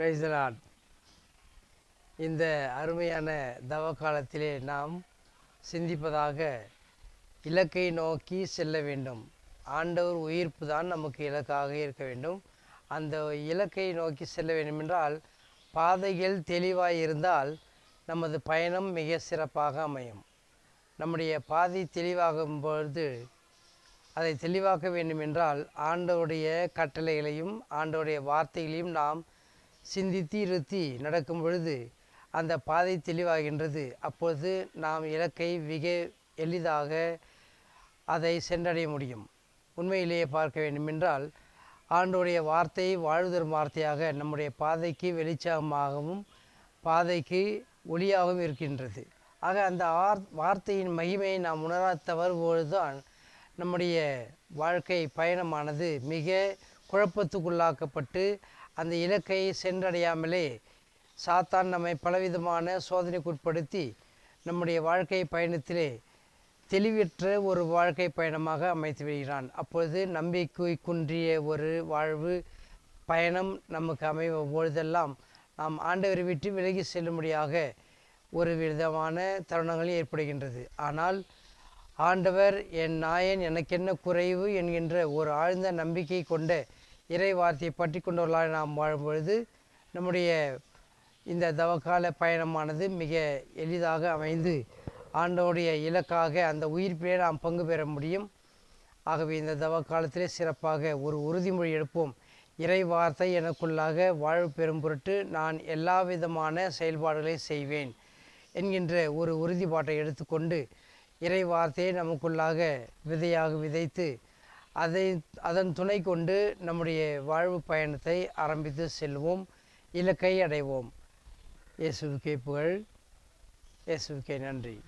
பிரைசலாட் இந்த அருமையான தவ காலத்திலே நாம் சிந்திப்பதாக இலக்கை நோக்கி செல்ல வேண்டும். ஆண்டவர் உயிர்ப்பு தான் நமக்கு இலக்காக இருக்க வேண்டும். அந்த இலக்கை நோக்கி செல்ல வேண்டும் என்றால் பாதைகள் தெளிவாக இருந்தால் நமது பயணம் மிக சிறப்பாக அமையும். நம்முடைய பாதை தெளிவாகும் பொழுது அதை தெளிவாக்க வேண்டும் என்றால் கட்டளைகளையும் ஆண்டோடைய வார்த்தைகளையும் நாம் சிந்தித்து இருத்தி நடக்கும் பொழுது அந்த பாதை தெளிவாகின்றது. அப்பொழுது நாம் இலக்கை மிக எளிதாக அதை சென்றடைய முடியும். உண்மையிலேயே பார்க்க வேண்டுமென்றால் ஆண்டோடைய வார்த்தை வாழ்தரும் வார்த்தையாக நம்முடைய பாதைக்கு வெளிச்சமாகவும் பாதைக்கு ஒளியாகவும் இருக்கின்றது. ஆக அந்த ஆர் வார்த்தையின் மகிமையை நாம் உணராத பொழுதுதான் நம்முடைய வாழ்க்கை பயணமானது மிக குழப்பத்துக்குள்ளாக்கப்பட்டு அந்த இலக்கை சென்றடையாமலே சாத்தான் நம்மை பலவிதமான சோதனைக்குட்படுத்தி நம்முடைய வாழ்க்கை பயணத்திலே தெளிவற்ற ஒரு வாழ்க்கை பயணமாக அமைத்து விடுகிறான். அப்பொழுது நம்பிக்கை குன்றிய ஒரு வாழ்வு பயணம் நமக்கு அமையும் பொழுதெல்லாம் நாம் ஆண்டவரை விட்டு விலகி செல்லும்படியாக ஒரு விதமான தருணங்கள் ஏற்படுகின்றது. ஆனால் ஆண்டவர் என் நாயன் எனக்கென்ன குறைவு? என்கின்ற ஒரு ஆழ்ந்த நம்பிக்கை கொண்ட இறை வார்த்தையை பற்றி கொண்டவர்களாக நாம் வாழும் பொழுது நம்முடைய இந்த தவக்கால பயணமானது மிக எளிதாக அமைந்து ஆண்டோடைய இலக்காக அந்த உயிர்ப்பிலே நாம் பங்கு பெற முடியும். ஆகவே இந்த தவ காலத்திலே சிறப்பாக ஒரு உறுதிமொழி எடுப்போம். இறை வார்த்தை எனக்குள்ளாக வாழ்வு பெறும் பொருட்டு நான் எல்லா விதமான செயல்பாடுகளை செய்வேன் என்கின்ற ஒரு உறுதிப்பாட்டை எடுத்துக்கொண்டு இறை வார்த்தையை நமக்குள்ளாக விதையாக விதைத்து அதை அதன் துணை கொண்டு நம்முடைய வாழ்வு பயணத்தை ஆரம்பித்து செல்வோம் இலக்கை அடைவோம். இயேசுவுக்கே புகழ். இயேசுவுக்கே நன்றி.